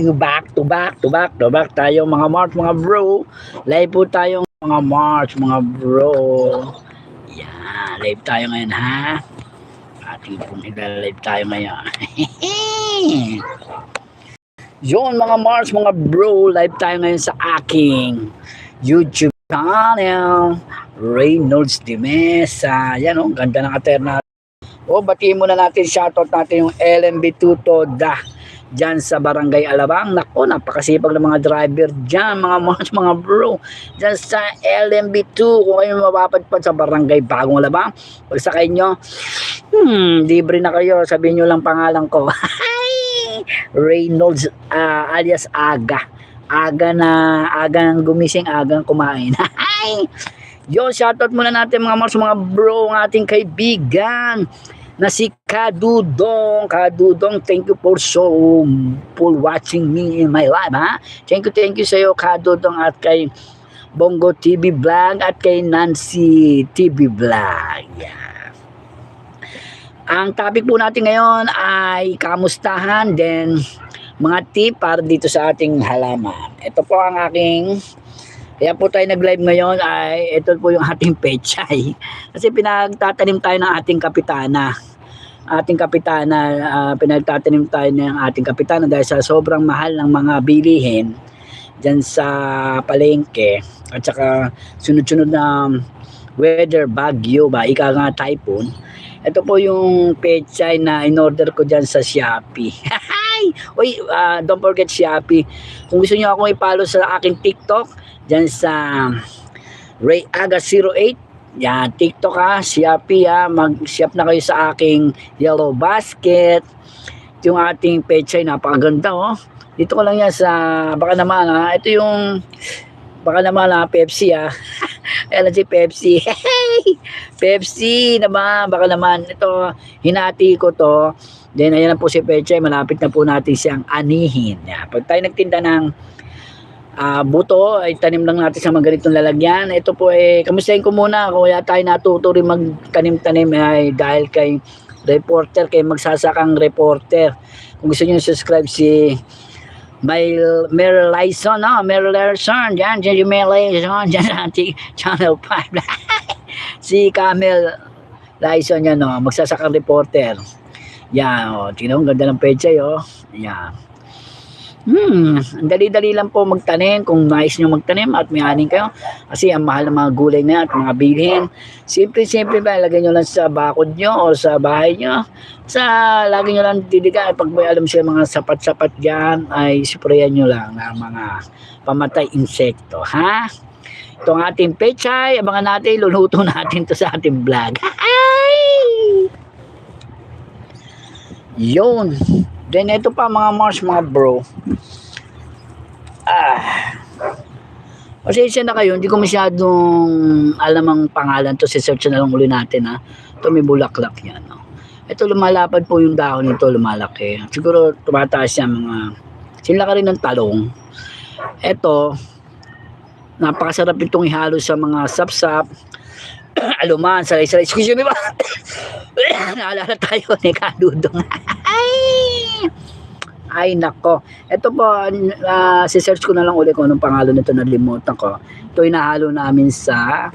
back to back to back to back tayo mga March mga bro. Live po tayo mga March mga bro. Yan, live tayo ngayon ha. Ating pong live tayo ngayon. Yun mga March mga bro, live tayo ngayon sa aking YouTube channel. Reynolds de Mesa. Yan o, ganda ng aterna. O, batiin muna natin, shoutout natin yung LMB Tuto Da dyan sa Barangay Alabang. Nako, napakasipag ng mga driver dyan, mga mga, mga bro. Dyan sa LMB2, kung kayo mapapadpad sa Barangay Bagong Alabang, pagsakay nyo, hmm, libre na kayo. Sabihin nyo lang pangalan ko. Reynolds ah, alias Aga. Aga na, aga nang gumising, agang kumain. Yo, shoutout muna natin mga Mars, mga bro, ang ating kaibigan na si Kadudong. Kadudong, thank you for so for watching me in my life, ha? Thank you, thank you sa iyo, Kadudong, at kay Bongo TV Vlog at kay Nancy TV Vlog. Yeah. Ang topic po natin ngayon ay kamustahan, then mga tip para dito sa ating halaman. Ito po ang aking kaya po tayo nag-live ngayon ay ito po yung ating pechay. Kasi pinagtatanim tayo ng ating kapitana. Ating kapitana, ah, pinagtatanim tayo ng ating kapitana dahil sa sobrang mahal ng mga bilihin dyan sa palengke at saka sunod-sunod na weather bagyo ba, ika nga typhoon. Ito po yung pechay na in-order ko dyan sa Shopee. Uy, ah, don't forget Shopee. Kung gusto niyo akong i-follow sa aking TikTok, dyan sa Ray Aga 08, yan, TikTok ha, Shopee ha, mag-shop na kayo sa aking yellow basket. Yung ating pechay, napakaganda oh. Dito ko lang yan sa, baka naman ha, ito yung, baka naman ha, Pepsi ha. Ayan si Pepsi. Pepsi naman, baka naman. Ito, hinati ko to. Then, ayan na po si Pechay. Malapit na po natin siyang anihin. Pag tayo nagtinda ng ah, buto, ay tanim lang natin sa mga ganitong lalagyan. Ito po, eh, kamustahin ko muna. Kung wala tayo natuto rin magtanim-tanim ay dahil kay reporter, kay magsasakang reporter. Kung gusto nyo subscribe si Mel Meryl Lyson, no? Meryl Lyson, dyan yung Meryl Lyson, ating Channel 5. si Camel Lyson yan, no? Magsasakang reporter. Yan, oh, tingnan mo, ganda ng pecha, oh. Yan. Hmm, dali-dali lang po magtanim kung nais nyo magtanim at may aning kayo. Kasi ang mahal ng mga gulay na at mga bilhin. Simple-simple ba, lagay nyo lang sa bakod nyo o sa bahay nyo. Sa, lagi nyo lang didigan. Pag may alam sila mga sapat-sapat dyan, ay sprayan nyo lang ng mga pamatay insekto. Ha? Ito ang ating pechay. Abangan natin, luluto natin to sa ating vlog. Ay! Yun. Then ito pa mga Mars, mga bro. Ah. Pasensya na kayo, hindi ko masyadong alam ang pangalan to. Si-search na lang uli natin ha. Ito may bulaklak yan. No? Ito lumalapad po yung dahon nito, lumalaki. Siguro tumataas yan mga, sila ka rin ng talong. Ito, napakasarap itong ihalo sa mga sapsap, aluman, salay-salay. Excuse me ba? Naalala tayo ni Kadudong. Ay! Nako. Ito po, uh, si-search ko na lang ulit kung anong pangalan nito, nalimutan ko. Ito inahalo namin sa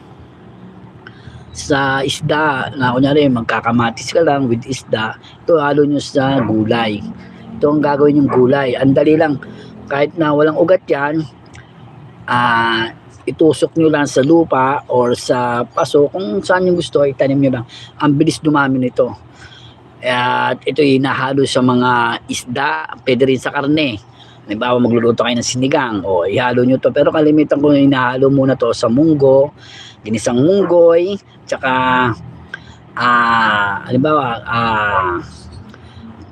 sa isda na kunyari magkakamatis ka lang with isda. Ito halo nyo sa gulay. Ito ang gagawin yung gulay. Ang dali lang. Kahit na walang ugat yan ah itusok nyo lang sa lupa or sa paso. Kung saan nyo gusto itanim nyo lang. Ang bilis dumami nito at ito hinahalo sa mga isda pwede rin sa karne Halimbawa, magluluto kayo ng sinigang, o ihalo nyo to. Pero kalimitan ko inahalo muna to sa munggo, ginisang munggoy, tsaka, ah, halimbawa, ah,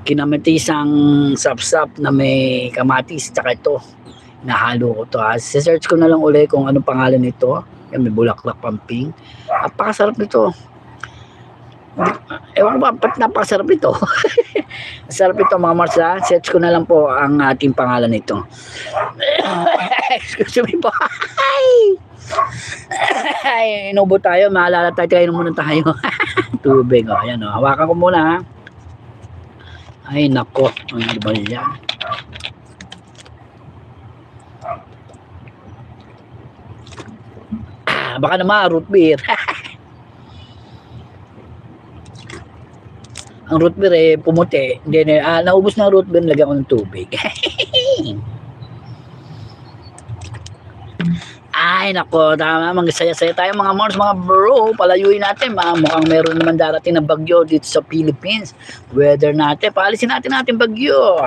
kinamatisang sapsap na may kamatis, tsaka ito, nahalo ko to. Ah. search ko na lang ulit kung ano pangalan nito. Yan, may bulaklak pamping. Napakasarap nito. Ewan ba, ba't napakasarap ito? Sarap ito mga Mars ha. Search ko na lang po ang ating pangalan nito. Excuse me po. Ay, inubo tayo. Maalala tayo. Kaya muna tayo. Tubig. O, oh. ayan. Oh. Hawakan ko muna ha. Ay, nako. Ang ibal yan. Ah, baka naman, root beer. Ang root beer eh, pumuti. Then, ah, naubos na ang root beer, lagyan ko ng tubig. Ay, nako, tama, magsaya-saya tayo mga mors, mga bro. Palayuin natin, ma. Mukhang meron naman darating na bagyo dito sa Philippines. Weather natin, paalisin natin natin bagyo.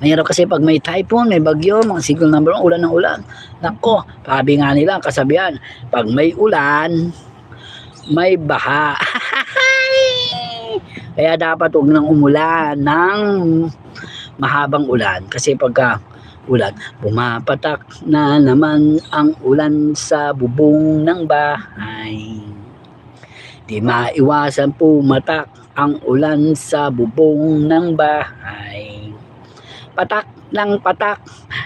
Mahirap kasi pag may typhoon, may bagyo, mga signal number one, ulan ng ulan. Nako, sabi nga nila, kasabihan, pag may ulan, may baha. Kaya dapat huwag nang umulan ng mahabang ulan. Kasi pagka ulan, pumapatak na naman ang ulan sa bubong ng bahay. Di maiwasan pumatak ang ulan sa bubong ng bahay. Patak ng patak,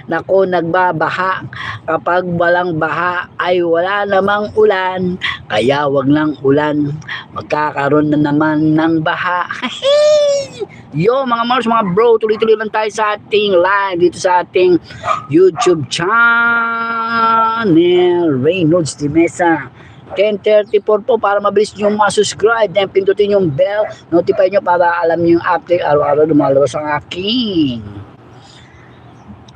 nako nagbabaha. Kapag walang baha ay wala namang ulan, kaya wag lang ulan. Magkakaroon na naman ng baha. Yo mga Mars, mga bro, tuloy-tuloy lang tayo sa ating live dito sa ating YouTube channel, Reynolds de Mesa. 10.34 po para mabilis nyo ma-subscribe. Then pindutin yung bell, notify nyo para alam nyo yung update araw-araw lumalabas ang aking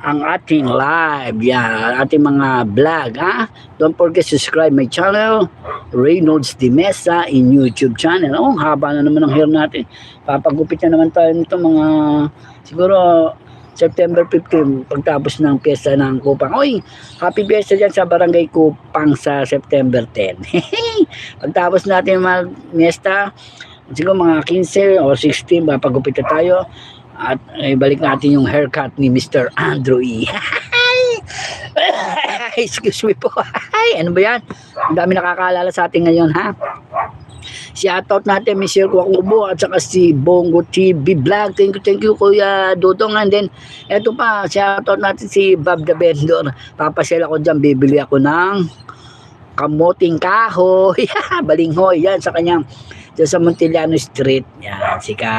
ang ating live, yan, ating mga vlog, ha? Don't forget subscribe my channel, Reynolds de Mesa in YouTube channel. Oh, haba na naman ang hair natin. Papagupit na naman tayo nito mga, siguro, September 15, pagtapos ng piyesta ng Kupang. Oy, happy piyesta dyan sa Barangay Kupang sa September 10. pagtapos natin mag-miesta, siguro mga 15 o 16, papagupit na tayo. At eh, balik natin yung haircut ni Mr. Andrew E. Excuse me po. Ay, ano ba yan? Ang dami nakakaalala sa atin ngayon, ha? Shoutout natin Michelle Kwakubo at saka si Bongo TV Vlog. Thank you, thank you Kuya Dudong. And then, eto pa, shoutout natin si Bob the Vendor. Papasyal ako dyan, bibili ako ng kamoting kahoy. Balinghoy, yan sa kanyang dyan sa Montiliano Street. Yan, si ka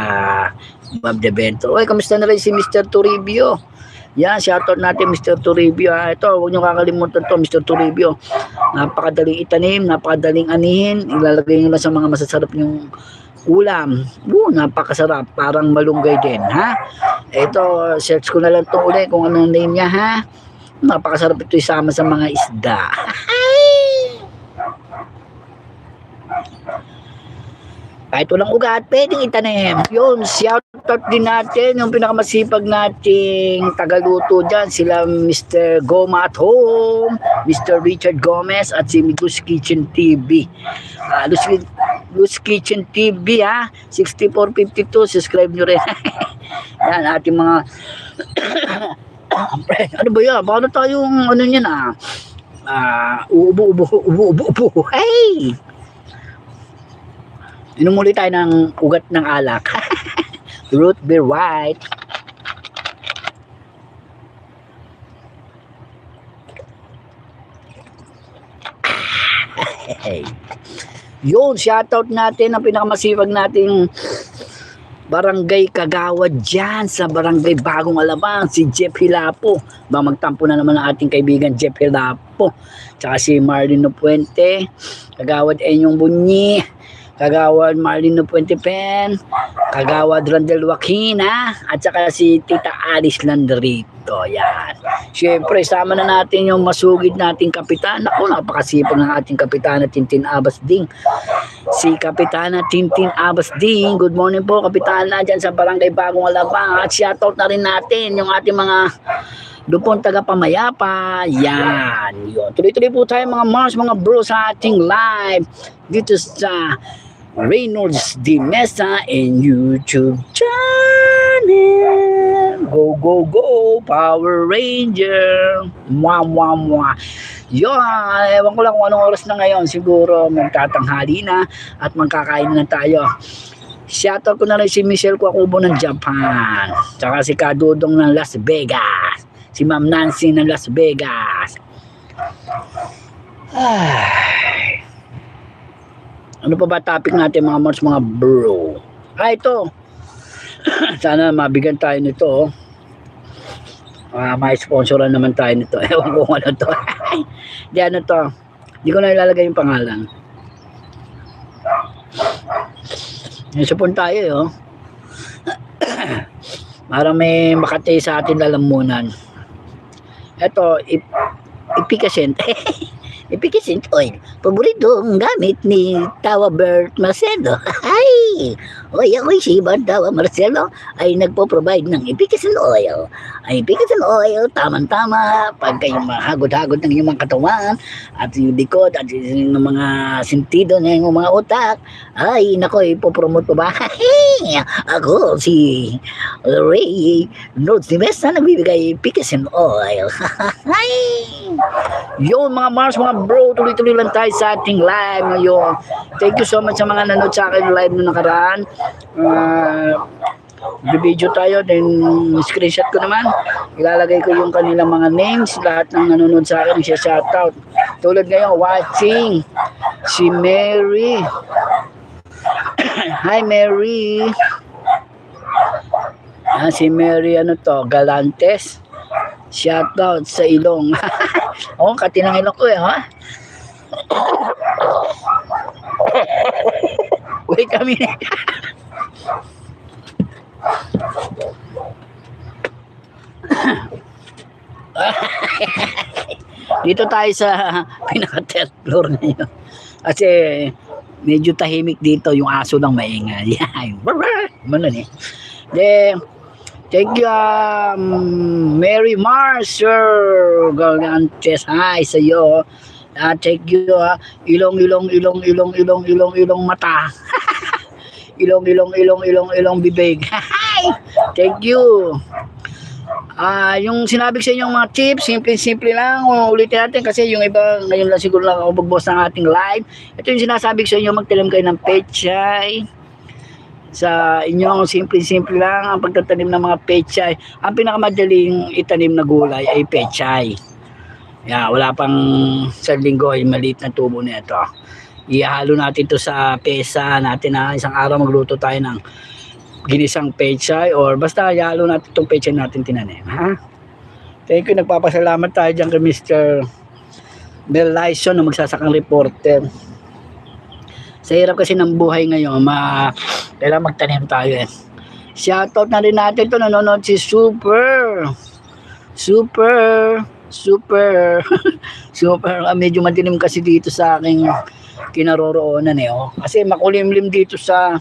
Bob the Vendor. Uy, kamusta na rin si Mr. Toribio? Yan, shoutout natin Mr. Toribio. Ha. Ito, huwag niyo kakalimutan to Mr. Toribio. Napakadaling itanim, napakadaling anihin. Ilalagay niyo lang sa mga masasarap yung ulam. Oo, napakasarap. Parang malunggay din, ha? Ito, search ko na lang ito ulit kung anong name niya, ha? Napakasarap ito isama sa mga isda. Kahit walang ugat, pwedeng itanim. Yun, shoutout din natin yung pinakamasipag nating tagaluto dyan. Sila Mr. Goma at Home, Mr. Richard Gomez at si Luz Kitchen TV. Uh, Luz, Luz Kitchen TV ha, 6452, subscribe nyo rin. Yan, ating mga ano ba yan? Paano tayong ano yan ah? Ah, ubo, ubo, ubo, ubo, ubo. Hey! Inom ulit tayo ng ugat ng alak. Root beer white. Hey. Yun, shoutout natin ang pinakamasipag nating barangay Kagawad dyan sa barangay Bagong Alabang, si Jeff Hilapo. Ba magtampo na naman ang ating kaibigan Jeff Hilapo. Tsaka si Marlon Puente, Kagawad Enyong Bunyi, Kagawad Marlon Puente Pen, Kagawad Randel Wakina, at saka si Tita Alice Landrito. Yan. Siyempre, sama na natin yung masugid nating kapitan. Ako, napakasipag ng ating kapitana Tintin Abas Ding. Si Kapitana Tintin Abas Ding. Good morning po, Kapitana, dyan sa Barangay Bagong Alabang. At shoutout na rin natin yung ating mga Dupon taga pamayapa. Yan. Yun. Tuloy-tuloy po tayo mga Mars, mga bro sa ating live dito sa Reynolds de Mesa and YouTube channel. Go, go, go, Power Ranger. Mwa, mwa, mwa. Yun, ewan ko lang kung anong oras na ngayon. Siguro magtatanghali na at magkakain na tayo. Shoutout ko na rin si Michelle Kwakubo ng Japan. Tsaka si Kadudong ng Las Vegas. Si Ma'am Nancy ng Las Vegas. Ay. Ano pa ba topic natin mga mons, mga bro? Ah, ito. Sana mabigyan tayo nito. oh. Ah, may sponsoran naman tayo nito. Ewan ko ano to. Di ano to. Hindi ko na ilalagay yung pangalan. Yung supon tayo, eh, oh. Para may makatay sa atin lalamunan. Ito, ip ipikasent. Ipikasent oil. Paboritong gamit ni Tawa Bert Marcelo. Ay! Oy, ako'y si Tawa Marcelo ay nagpo-provide ng ipikasent oil. Ay, ipikasent oil, tamang-tama, pag kayo mahagod-hagod ng iyong mga katawan at yung likod at yung mga sentido ng mga utak, ay, nako, ipopromote ko ba? Ako, si Ray Notes ni Mesa, nagbibigay ipikasent oil. Ay! Yun mga Mars, mga bro, tuloy-tuloy lang tayo sa ating live ngayon. Thank you so much sa mga nanood sa akin live na nakaraan. Uh, video tayo, then screenshot ko naman. Ilalagay ko yung kanilang mga names, lahat ng nanonood sa akin, siya shoutout. Tulad ngayon, watching, si Mary. Hi Mary. Ah, si Mary ano to, Galantes. Shoutout sa ilong. Oo, oh, katinang ilong ko eh, ha? Wait a minute. Dito tayo sa pinaka-third floor ngayon. Kasi medyo tahimik dito yung aso lang maingay. Yung Ano eh. Then, thank you um, Mary Marcer Galantes. Hi sa iyo. Ah, thank you ah. Ilong ilong ilong ilong ilong ilong ilong mata. ilong ilong ilong ilong ilong bibig. Hi. thank you. Ah, yung sinabi sa inyo mga tips, simple-simple lang. O, ulitin natin kasi yung iba ngayon lang siguro lang ako magboss ng ating live. Ito yung sinasabi ko sa inyo, magtanim kayo ng pechay. Sa inyong simple-simple lang ang pagtatanim ng mga pechay. Ang pinakamadaling itanim na gulay ay pechay. Yeah, wala pang sa linggo ay maliit na tubo na ito. Ihalo natin to sa pesa natin na isang araw magluto tayo ng ginisang pechay or basta ihalo natin itong pechay natin tinanim. Ha? Thank you. Nagpapasalamat tayo dyan kay Mr. Mel Lyson na magsasakang reporter. Sa hirap kasi ng buhay ngayon, ma kailangan magtanim tayo eh. Shoutout na rin natin to nanonood si Super. Super. Super. Super. Ah, medyo madilim kasi dito sa aking kinaroroonan eh. Oh. Kasi makulimlim dito sa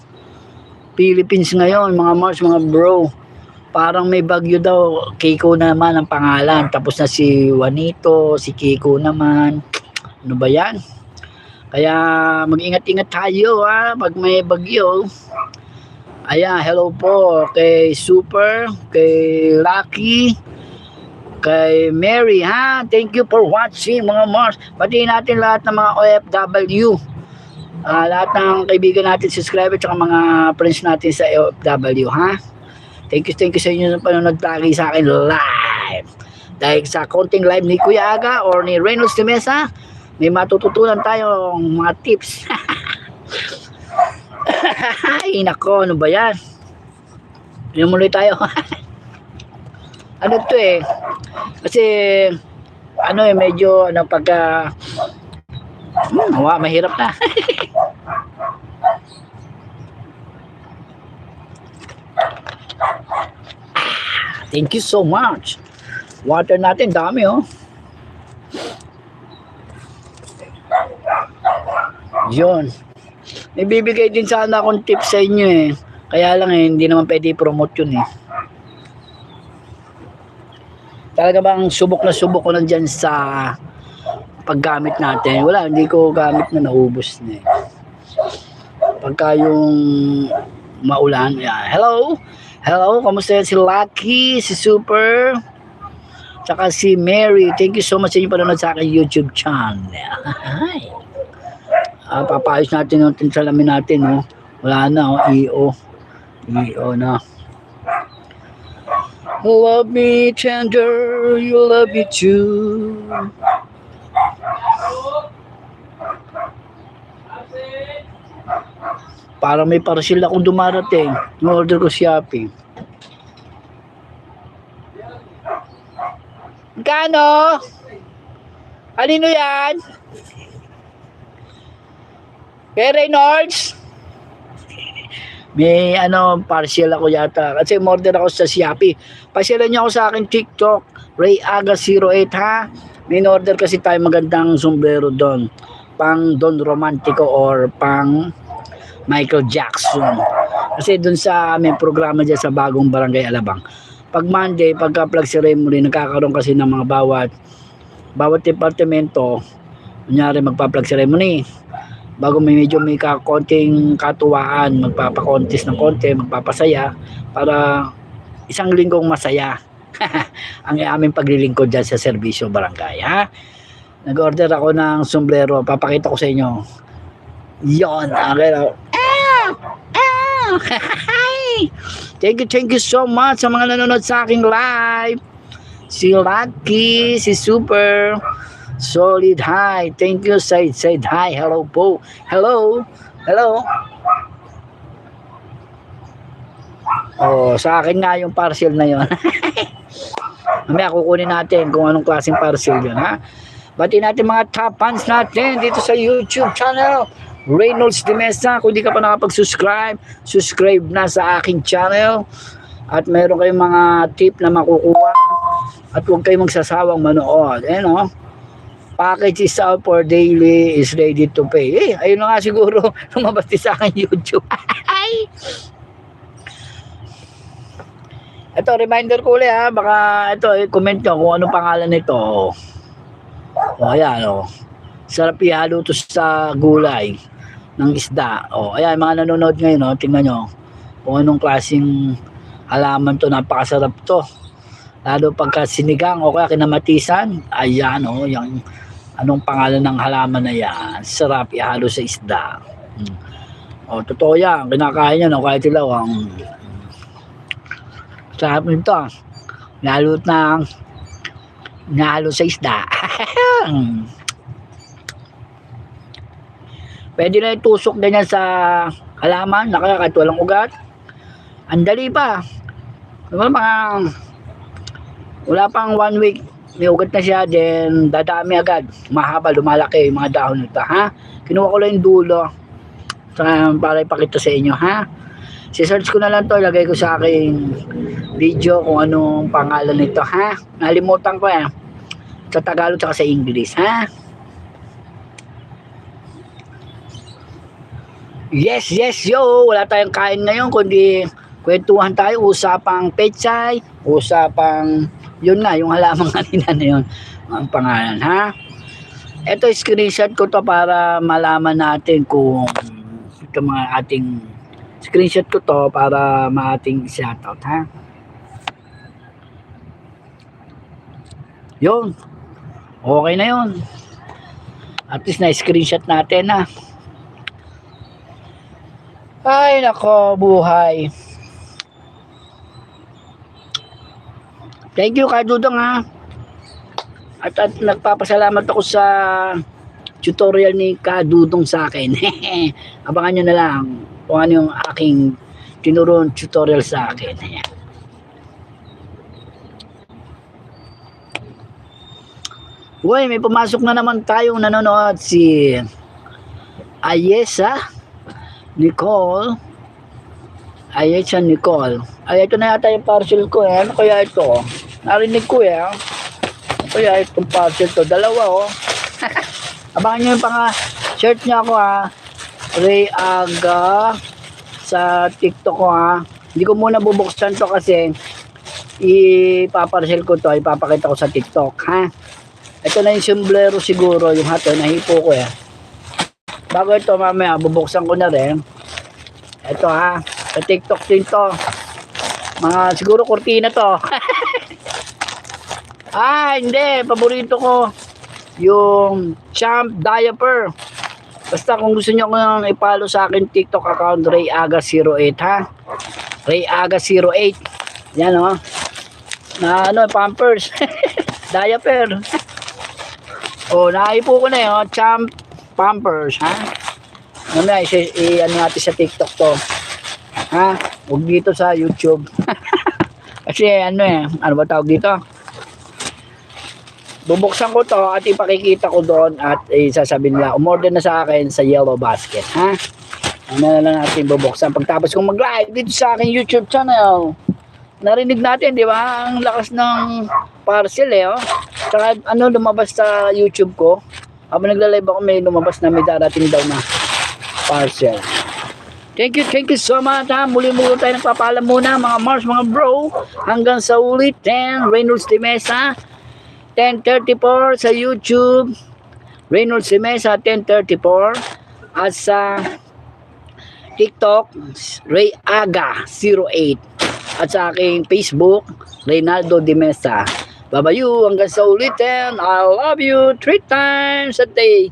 Philippines ngayon, mga Mars, mga bro. Parang may bagyo daw. Kiko naman ang pangalan. Tapos na si Juanito, si Kiko naman. Ano ba yan? Kaya mag-ingat-ingat tayo ha pag may bagyo. Ayan, hello po kay Super, kay Lucky, kay Mary ha. Thank you for watching mga Mars. Batiin natin lahat ng mga OFW. Ah, lahat ng kaibigan natin, subscriber, tsaka mga friends natin sa OFW ha. Thank you, thank you sa inyo sa panonood lagi sa akin live. Dahil sa konting live ni Kuya Aga or ni Reynolds de Mesa, may matututunan tayong mga tips. Ay, nako, ano ba yan? Pinumuloy tayo. ano to eh? Kasi, ano eh, medyo, ano, pagka, hmm, wa, mahirap na. Thank you so much. Water natin, dami oh. Yun. May bibigay din sana akong tips sa inyo eh. Kaya lang eh, hindi naman pwede i-promote yun eh. Talaga bang subok na subok ko na sa paggamit natin. Wala, hindi ko gamit na naubos na eh. Pagka yung maulan, yan. Hello? Hello, kamusta yan? Si Lucky, si Super, tsaka si Mary. Thank you so much sa inyo panonood sa aking YouTube channel. Hi. Ah, papayos natin yung salamin natin, no? Wala na, oh, EO. EO na. Love me tender, you love me too. Parang may parcel akong dumarating. In-order ko Shopee. Kano? Kanino yan? Kay Reynolds, may ano, partial ako yata. Kasi order ako sa Shopee. Pasyalan niyo ako sa akin TikTok. Ray Aga 08 ha. May order kasi tayo magandang sombrero doon. Pang Don Romantico or pang Michael Jackson. Kasi doon sa may programa dyan sa bagong barangay Alabang. Pag Monday, pagka flag ceremony, nagkakaroon kasi ng mga bawat bawat departamento, kunyari magpa-flag ceremony, bago may medyo may ka- konting katuwaan, magpapakontis ng konti, magpapasaya, para isang linggong masaya ang aming paglilingkod dyan sa serbisyo barangay, ha? Nag-order ako ng sombrero, papakita ko sa inyo. Yon, okay. Ah! thank you, thank you so much sa mga nanonood sa aking live. Si Lucky, si Super, Solid Hi. Thank you, Said. Said Hi. Hello po. Hello. Hello. Oh, sa akin nga yung parcel na yon. Mamaya kukunin natin kung anong klaseng parcel yun, ha? Bati natin mga top fans natin dito sa YouTube channel. Reynolds de Mesa. Kung di ka pa nakapag-subscribe, subscribe na sa aking channel. At meron kayong mga tip na makukuha. At huwag kayong magsasawang manood. Eh, no? Package is out for daily is ready to pay. Eh, ayun na nga siguro lumabas din sa akin YouTube. Ay! Ito, reminder ko ulit ha. Baka ito, eh, comment nyo kung anong pangalan nito. O, ayan, o. Sarap ihalo to sa gulay ng isda. O, ayan, mga nanonood ngayon, o. Tingnan nyo. Kung anong klaseng halaman to. Napakasarap to. Lalo pagka sinigang o kaya kinamatisan. Ayan, o. Yung, anong pangalan ng halaman na yan. Sarap ihalo sa isda. Hmm. O, totoo yan. Kinakain yan, o. Kahit ilaw, ang Sarap nito. ah. Lalo na nalo sa isda. Pwede na itusok ganyan sa halaman na kaya kahit walang ugat. Ang dali pa. Diba, mga wala pang one week may ugat na siya then dadami agad. Mahaba lumalaki yung mga dahon nito ha? Kinuha ko lang yung dulo. Para ipakita sa inyo ha? Si-search ko na lang to ilagay ko sa aking video kung anong pangalan nito ha? Nalimutan ko eh. Sa Tagalog at sa English ha yes yes yo. Wala tayong kain ngayon kundi kwentuhan tayo. Usapang pechay usapang yun nga yung halaman kanina na yun ang pangalan ha? Ito screenshot ko to para malaman natin kung ito mga ating screenshot ko to para maating shoutout ha? Yun. Okay na yun. At least na screenshot natin ha ay nako buhay. Thank you Kadudong ha. At, at nagpapasalamat ako sa tutorial ni Kadudong sa akin. Abangan nyo na lang kung ano yung aking tinuruan tutorial sa akin. Ayan. Uy, may pumasok na naman tayong nanonood si Ayesa Nicole? Ayesa Nicole. Ay ito na yata yung parcel ko eh. Ano kaya ito? Narinig ko eh. Ano kaya itong parcel to? Dalawa oh. Abangan nyo yung pang shirt niya ako ha Ray Aga sa TikTok ko ha hindi ko muna bubuksan to kasi ipaparcel ko to ipapakita ko sa TikTok ha? Ito na yung sombrero siguro, yung hato, nahipo ko eh. Bago ito mamaya, bubuksan ko na rin. Ito ha, sa TikTok din to. Mga siguro kurtina to. ah, hindi, paborito ko. Yung champ diaper. Basta kung gusto niyo kong ipalo sa akin TikTok account, Ray Aga 08 ha. Ray Aga 08. Yan oh. Na ano, pampers. diaper. Oh, naipo ko na yun. Champ Pampers, ha? Mamaya, i- i- ano natin sa TikTok to. Ha? Huwag dito sa YouTube. Kasi ano eh, ano ba tawag dito? Bubuksan ko to at ipakikita ko doon at eh, sasabihin nila, umorder na sa akin sa Yellow Basket, ha? Ano na lang natin bubuksan pagtapos kong mag-live dito sa aking YouTube channel. Narinig natin, di ba? Ang lakas ng parcel eh, oh. Tsaka ano, lumabas sa YouTube ko. Habang nagla-live ako, may lumabas na may darating daw na parcel. Thank you, thank you so much ha. Muli muli tayo nagpapaalam muna mga Mars, mga bro. Hanggang sa ulit, 10, Reynolds de Mesa. 10.34 sa YouTube. Reynolds de Mesa, 10.34. At sa TikTok, Ray Aga 08. At sa aking Facebook, Reynaldo de Mesa. Babayu, hanggang sa ulitin. I love you three times a day.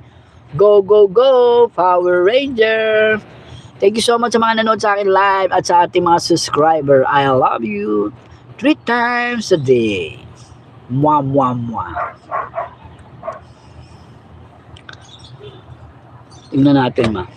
Go, go, go, Power Ranger. Thank you so much sa mga nanood sa akin live at sa ating mga subscriber. I love you three times a day. Mwah, mwah, mwah. Tingnan natin, ma.